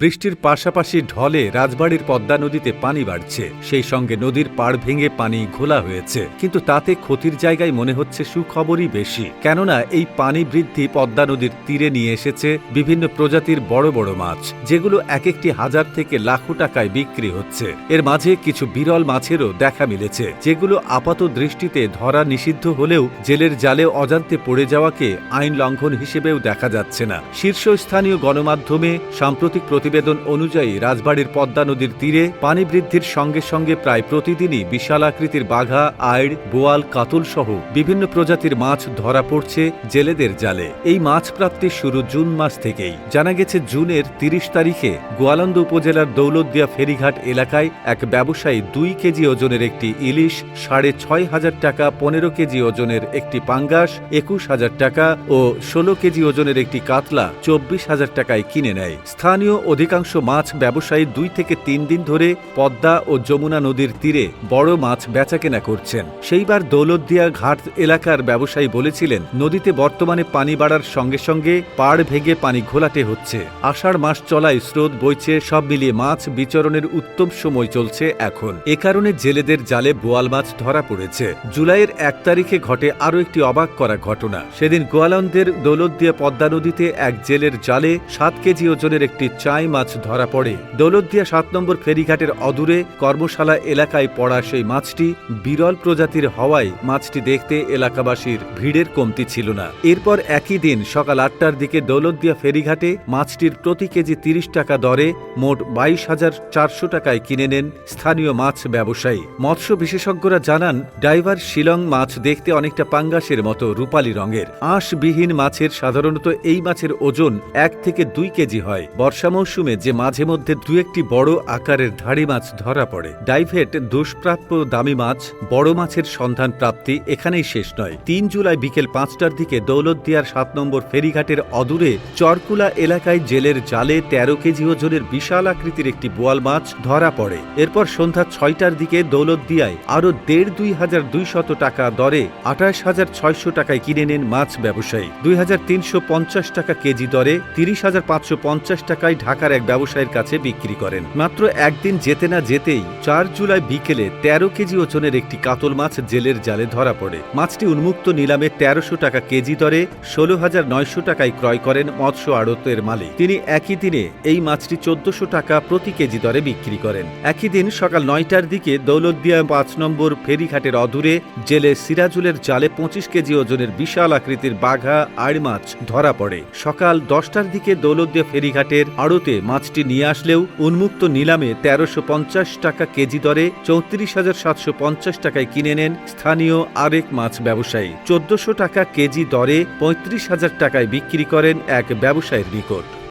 বৃষ্টির পাশাপাশি ঢলে রাজবাড়ির পদ্মা নদীতে পানি বাড়ছে। সেই সঙ্গে নদীর পাড় ভেঙে পানি ঘোলা হয়েছে। কিন্তু তাতে ক্ষতির জায়গায় মনে হচ্ছে সুখবরই বেশি। কেননা এই পানি বৃদ্ধি পদ্মা নদীর তীরে নিয়ে এসেছে বিভিন্ন প্রজাতির বড় বড় মাছ, যেগুলো এক একটি হাজার থেকে লাখো টাকায় বিক্রি হচ্ছে। এর মাঝে কিছু বিরল মাছেরও দেখা মিলেছে, যেগুলো আপাত দৃষ্টিতে ধরা নিষিদ্ধ হলেও জেলের জালে অজান্তে পড়ে যাওয়াকে আইন লঙ্ঘন হিসেবেও দেখা যাচ্ছে না। শীর্ষস্থানীয় গণমাধ্যমে সাম্প্রতিক প্রতিবেদন অনুযায়ী রাজবাড়ির পদ্মা নদীর তীরে পানি বৃদ্ধির সঙ্গে সঙ্গে প্রায় প্রতিদিনই বিশাল আকৃতির বাঘা, আইড়, বোয়াল, কাতল সহ বিভিন্ন প্রজাতির মাছ ধরা পড়ছে জেলেদের জালে। এই মাছ প্রাপ্তি শুরু জুন মাস থেকেই। জানা গেছে, জুনের তিরিশ তারিখে গোয়ালন্দ উপজেলার দৌলতদিয়া ফেরিঘাট এলাকায় এক ব্যবসায়ী দুই কেজি ওজনের একটি ইলিশ, সাড়ে ছয় হাজার টাকা, পনেরো কেজি ওজনের একটি পাঙ্গাস, একুশ হাজার টাকা ও ষোলো কেজি ওজনের একটি কাতলা চব্বিশ হাজার টাকায় কিনে নেয়। স্থানীয় অধিকাংশ মাছ ব্যবসায়ী দুই থেকে তিন দিন ধরে পদ্মা ও যমুনা নদীর তীরে বড় মাছ বেচাকেনা করছেন। সেইবার দৌলতদিয়া ঘাট এলাকার ব্যবসায়ী বলেছিলেন, নদীতে বর্তমানে পানি বাড়ার সঙ্গে সঙ্গে পাড় ভেঙে পানি ঘোলাটে হচ্ছে। আষাঢ় মাস চলায় স্রোত বইছে, সব মিলিয়ে মাছ বিচরণের উত্তম সময় চলছে এখন। এ কারণে জেলেদের জালে বোয়াল মাছ ধরা পড়েছে। জুলাইয়ের এক তারিখে ঘটে আরও একটি অবাক করা ঘটনা। সেদিন গোয়ালন্দের দৌলতদিয়া পদ্মা নদীতে এক জেলের জালে সাত কেজি ওজনের একটি চাই মাছ ধরা পড়ে। দৌলতদিয়া সাত নম্বর ফেরিঘাটের অদূরে কর্মশালা এলাকায় পড়া সেই মাছটি বিরল প্রজাতির হওয়ায় মাছটি দেখতে এলাকাবাসীর ভিড়ের কমতি ছিল না। এরপর একই দিন সকাল আটটার দিকে দৌলতদিয়া ফেরিঘাটে মাছটির প্রতি কেজি তিরিশ টাকা দরে মোট বাইশ হাজার চারশো টাকায় কিনে নেন স্থানীয় মাছ ব্যবসায়ী। মৎস্য বিশেষজ্ঞরা জানান ডাইভার শিলং মাছ দেখতে অনেকটা পাঙ্গাসের মতো রূপালী রঙের। আঁশবিহীন মাছের সাধারণত এই মাছের ওজন এক থেকে দুই কেজি হয়। বর্ষা মৌসুমে যে মাঝে মধ্যে দু একটি বড় আকারের ধাড়ি মাছ ধরা পড়ে, ডাইভেট দুষ্প্রাপ্য দামি মাছ, বড় মাছের সন্ধান প্রাপ্তি এখানেই শেষ নয়। তিন জুলাই বিকেল পাঁচটার দিকে দৌলতদিয়ার সাত নম্বর ফেরিঘাটের অদূরে চরকুলা এলাকায় জেলের জালে তেরো কেজি ওজনের বিশাল আকৃতির একটি বোয়াল মাছ ধরা পড়ে। এরপর সন্ধ্যা ছয়টার দিকে দৌলতদিয়ায় আরও দেড় দুই হাজার দুইশত টাকা দরে আঠাশ হাজার ছয়শো টাকায় কিনে নেন মাছ ব্যবসায়ী। দুই হাজার তিনশো পঞ্চাশ টাকা কেজি দরে তিরিশ হাজার পাঁচশো পঞ্চাশ টাকায় ঢাকার এক ব্যবসায়ীর কাছে বিক্রি করেন। মাত্র একদিন যেতে না যেতেই চার জুলাই বিকেলে তেরো কেজি ওজনের একটি কাতল মাছ জেলের জালে ধরা পড়ে। মাছটি উন্মুক্ত নিলামে তেরোশো টাকা কেজি দরে ষোলো হাজার নয়শো টাকায় ক্রয় করেন মৎস্য আড়তের মালিক। তিনি একই দিনে এই মাছটি চোদ্দশো টাকা প্রতি কেজি দরে বিক্রি করেন। একই দিন সকাল নয়টার দিকে দৌলতদিয়া পাঁচ নম্বর ফেরিঘাটের অদূরে জেলে সিরাজুলের জালে পঁচিশ কেজি ওজনের বিশাল আকৃতির বাঘা আড় মাছ ধরা পড়ে। সকাল দশটার দিকে দৌলতদিয়া ফেরিঘাটের আড়তে মাছটি নিয়ে আসলেও উন্মুক্ত নিলামে তেরোশো পঞ্চাশ টাকা কেজি দরে চৌত্রিশ হাজার সাতশো পঞ্চাশ টাকায় কিনে নেন স্থানীয় আরেক মাছ ব্যবসায়ী। চোদ্দশো টাকা কেজি দরে পঁয়ত্রিশ হাজার টাকায় বিক্রি করেন এক ব্যবসায়ীর নিকট।